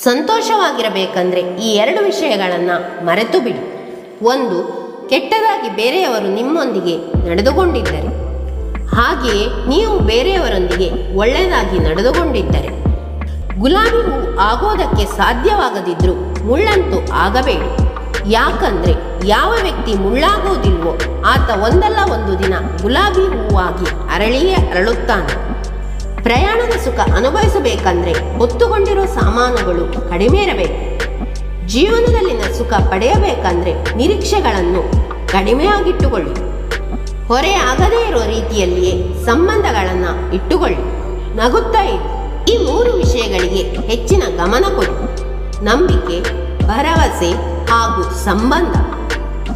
ಸಂತೋಷವಾಗಿರಬೇಕಂದ್ರೆ ಈ ಎರಡು ವಿಷಯಗಳನ್ನು ಮರೆತು ಬಿಡಿ. ಒಂದು, ಕೆಟ್ಟದಾಗಿ ಬೇರೆಯವರು ನಿಮ್ಮೊಂದಿಗೆ ನಡೆದುಕೊಂಡಿದ್ದರೆ, ಹಾಗೆಯೇ ನೀವು ಬೇರೆಯವರೊಂದಿಗೆ ಒಳ್ಳೆಯದಾಗಿ ನಡೆದುಕೊಂಡಿದ್ದರೆ ಗುಲಾಬಿ ಹೂ ಆಗೋದಕ್ಕೆ ಸಾಧ್ಯವಾಗದಿದ್ರೂ ಮುಳ್ಳಂತೂ ಆಗಬೇಡಿ. ಯಾಕಂದ್ರೆ ಯಾವ ವ್ಯಕ್ತಿ ಮುಳ್ಳಾಗೋದಿಲ್ವೋ ಆತ ಒಂದಲ್ಲ ಒಂದು ದಿನ ಗುಲಾಬಿ ಹೂವಾಗಿ ಅರಳಿಯೇ ಅರಳುತ್ತಾನೆ. ಪ್ರಯಾಣದ ಸುಖ ಅನುಭವಿಸಬೇಕಂದ್ರೆ ಹೊತ್ತುಕೊಂಡಿರೋ ಸಾಮಾನುಗಳು ಕಡಿಮೆ ಇರಬೇಕು. ಜೀವನದಲ್ಲಿನ ಸುಖ ಪಡೆಯಬೇಕಂದ್ರೆ ನಿರೀಕ್ಷೆಗಳನ್ನು ಕಡಿಮೆಯಾಗಿಟ್ಟುಕೊಳ್ಳಿ. ಹೊರೆ ಆಗದೇ ಇರೋ ರೀತಿಯಲ್ಲಿಯೇ ಸಂಬಂಧಗಳನ್ನು ಇಟ್ಟುಕೊಳ್ಳಿ. ನಗುತ್ತಾ ಇರಿ. ಈ ಮೂರು ವಿಷಯಗಳಿಗೆ ಹೆಚ್ಚಿನ ಗಮನ ಕೊಡಿ. ನಂಬಿಕೆ, ಭರವಸೆ ಹಾಗೂ ಸಂಬಂಧ.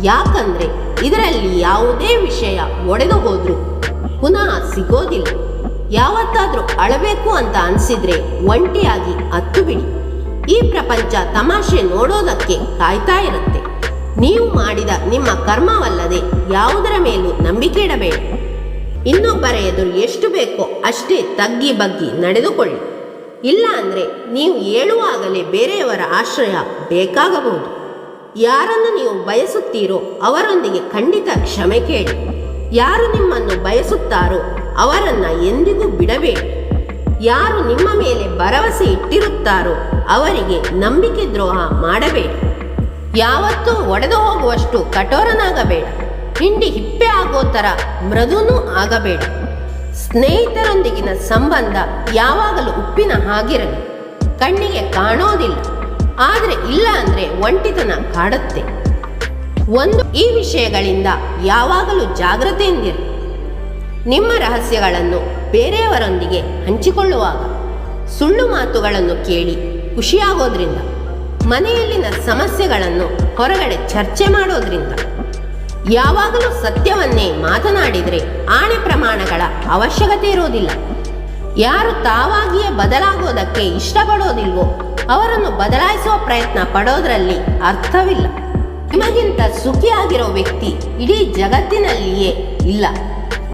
ಯಾಕಂದ್ರೆ ಇದರಲ್ಲಿ ಯಾವುದೇ ವಿಷಯ ಒಡೆದು ಹೋದ್ರೂ ಪುನಃ ಸಿಗೋದಿಲ್ಲ. ಯಾವತ್ತಾದ್ರೂ ಅಳಬೇಕು ಅಂತ ಅನ್ಸಿದ್ರೆ ಒಂಟಿಯಾಗಿ ಹತ್ತು ಬಿಡಿ ಈ ಪ್ರಪಂಚ ತಮಾಷೆ ನೋಡೋದಕ್ಕೆ ಕಾಯ್ತಾ ಇರುತ್ತೆ. ನೀವು ಮಾಡಿದ ನಿಮ್ಮ ಕರ್ಮವಲ್ಲದೆ ಯಾವುದರ ಮೇಲೂ ನಂಬಿಕೆ ಇಡಬೇಡಿ. ಇನ್ನೊಬ್ಬರ ಎದುರು ಎಷ್ಟು ಬೇಕೋ ಅಷ್ಟೇ ತಗ್ಗಿ ಬಗ್ಗಿ ನಡೆದುಕೊಳ್ಳಿ. ಇಲ್ಲ ಅಂದರೆ ನೀವು ಹೇಳುವಾಗಲೇ ಬೇರೆಯವರ ಆಶ್ರಯ ಬೇಕಾಗಬಹುದು. ಯಾರನ್ನು ನೀವು ಬಯಸುತ್ತೀರೋ ಅವರೊಂದಿಗೆ ಖಂಡಿತ ಕ್ಷಮೆ ಕೇಳಿ. ಯಾರು ನಿಮ್ಮನ್ನು ಬಯಸುತ್ತಾರೋ ಅವರನ್ನು ಎಂದಿಗೂ ಬಿಡಬೇಡಿ. ಯಾರು ನಿಮ್ಮ ಮೇಲೆ ಭರವಸೆ ಇಟ್ಟಿರುತ್ತಾರೋ ಅವರಿಗೆ ನಂಬಿಕೆ ದ್ರೋಹ ಮಾಡಬೇಡಿ. ಯಾವತ್ತೂ ಒಡೆದು ಹೋಗುವಷ್ಟು ಕಠೋರನಾಗಬೇಡ. ಹಿಂಡಿ ಹಿಪ್ಪೆ ಆಗೋ ಥರ ಮೃದುನೂ ಆಗಬೇಡ. ಸ್ನೇಹಿತರೊಂದಿಗಿನ ಸಂಬಂಧ ಯಾವಾಗಲೂ ಉಪ್ಪಿನ ಹಾಗಿರಲಿ. ಕಣ್ಣಿಗೆ ಕಾಣೋದಿಲ್ಲ. ಆದರೆ ಇಲ್ಲ ಅಂದರೆ ಒಂಟಿತನ ಕಾಡುತ್ತೆ. ಒಂದು, ಈ ವಿಷಯಗಳಿಂದ ಯಾವಾಗಲೂ ಜಾಗ್ರತೆಯಿಂದಿರಿ. ನಿಮ್ಮ ರಹಸ್ಯಗಳನ್ನು ಬೇರೆಯವರೊಂದಿಗೆ ಹಂಚಿಕೊಳ್ಳುವಾಗ ಸುಳ್ಳು ಮಾತುಗಳನ್ನು ಕೇಳಿ ಖುಷಿಯಾಗೋದ್ರಿಂದ, ಮನೆಯಲ್ಲಿನ ಸಮಸ್ಯೆಗಳನ್ನು ಹೊರಗಡೆ ಚರ್ಚೆ ಮಾಡೋದ್ರಿಂದ, ಯಾವಾಗಲೂ ಸತ್ಯವನ್ನೇ ಮಾತನಾಡಿದರೆ ಆಣೆ ಪ್ರಮಾಣಗಳ ಅವಶ್ಯಕತೆ ಇರೋದಿಲ್ಲ ಯಾರು ತಾವಾಗಿಯೇ ಬದಲಾಗೋದಕ್ಕೆ ಇಷ್ಟಪಡೋದಿಲ್ವೋ ಅವರನ್ನು ಬದಲಾಯಿಸುವ ಪ್ರಯತ್ನ ಪಡೋದ್ರಲ್ಲಿ ಅರ್ಥವಿಲ್ಲ. ನಿಮಗಿಂತ ಸುಖಿಯಾಗಿರೋ ವ್ಯಕ್ತಿ ಇಡೀ ಜಗತ್ತಿನಲ್ಲಿಯೇ ಇಲ್ಲ.